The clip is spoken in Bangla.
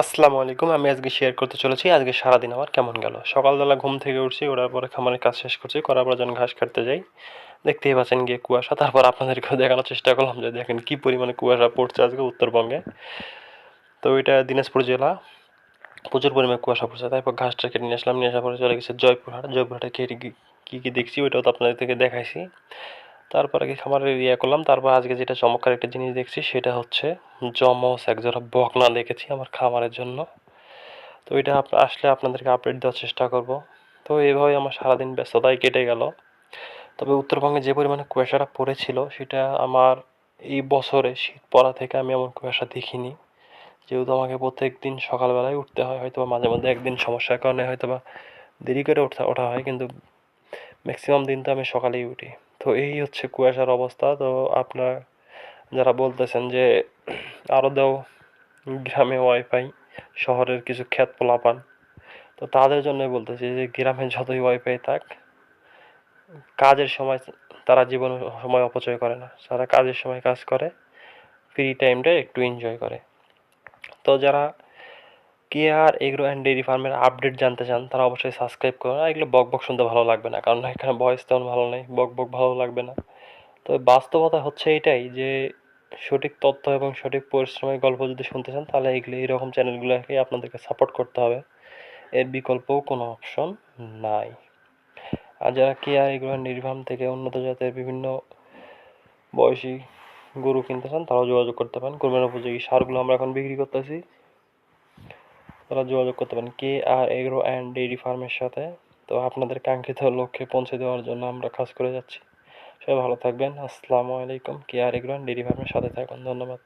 আসসালামু আলাইকুম, আমি আজকে শেয়ার করতে চলেছি। আজকে সারাদিন আমার কেমন গেল? সকালবেলা ঘুম থেকে উঠছি, ওঠার পরে খামারের কাজ শেষ করছি, করার পর যখন ঘাস কাটতে যাই, দেখতেই পাচ্ছেন গিয়ে কুয়াশা। তারপর আপনাদেরকেও দেখানোর চেষ্টা করলাম যে দেখেন কী পরিমাণে কুয়াশা পড়ছে আজকে উত্তরবঙ্গে। তো এটা দিনাজপুর জেলা, প্রচুর পরিমাণে কুয়াশা পড়ছে। তারপর ঘাসটা কেটে নিয়ে আসলাম, নিয়ে আসার পরে চলে গেছে জয়পুরহাট। জয়পুরহাটে কেটে কী কী দেখছি, ওইটাও তো আপনাদের থেকে দেখাইছি। তারপরে কি খামারের ইয়ে করলাম, তারপর আজকে যেটা চমৎকার একটা জিনিস দেখছি, সেটা হচ্ছে জমস একজোড়া বকনা দেখেছি আমার খামারের জন্য। তো এটা আসলে আপনাদেরকে আপডেট দেওয়ার চেষ্টা করব। তো এইভাবেই আমার সারাদিন ব্যস্ততায় কেটে গেল। তবে উত্তরবঙ্গে যে পরিমাণে কুয়াশাটা পড়েছিল, সেটা আমার এই বছরে শীত পড়া থেকে আমি এমন কুয়াশা দেখিনি। যেহেতু আমাকে প্রত্যেক দিন সকালবেলায় উঠতে হয় হয়তো মাঝে মধ্যে একদিন সমস্যার কারণে হয়তো বা দেরি করে ওঠা ওঠা হয়, কিন্তু ম্যাক্সিমাম দিন তো আমি সকালেই উঠি। তো এই হচ্ছে কুয়াশার অবস্থা। তো আপনার যারা বলতেছেন যে আরও দাও গ্রামে ওয়াইফাই শহরের কিছু খ্যাত পোলাপান, তো তাদের জন্যই বলতেছি যে গ্রামে যতই ওয়াইফাই থাক, কাজের সময় তারা জীবন সময় অপচয় করে না। তারা কাজের সময় কাজ করে ফ্রি টাইমটা একটু এনজয় করে। তো যারা কেয়ার এগ্রো অ্যান্ড ডেয়ারি ফার্মের আপডেট জানতে চান, তারা অবশ্যই সাবস্ক্রাইব করুন। আর এগুলো বক বক শুনতে ভালো লাগবে না, কারণ এখানে ভয়েস তেমন ভালো নেই, বক বক ভালো লাগবে না। তবে বাস্তবতা হচ্ছে এটাই যে, সঠিক তথ্য এবং সঠিক পরিশ্রমের গল্প যদি শুনতে চান, তাহলে এগুলো এইরকম চ্যানেলগুলোকে আপনাদেরকে সাপোর্ট করতে হবে। এর বিকল্পও কোনো অপশন নাই। আর যারা কেয়ার ডেয়ারি ফার্ম থেকে উন্নত জাতের বিভিন্ন বয়সী গরু কিনতে চান, তারাও যোগাযোগ করতে পারেন। কোরবানির উপযোগী সারগুলো আমরা এখন বিক্রি করতেছি। তারা যোগাযোগ করতে পারেন। K R Agro and Dairy ফার্মের সাথে। তো আপনাদের কাঙ্ক্ষিত লক্ষ্যে পৌঁছে দেওয়ার জন্য আমরা কাজ করে যাচ্ছি। সবাই ভালো থাকবেন। আসসালামু আলাইকুম। K R Agro and Dairy ফার্মের সাথে থাকুন। ধন্যবাদ।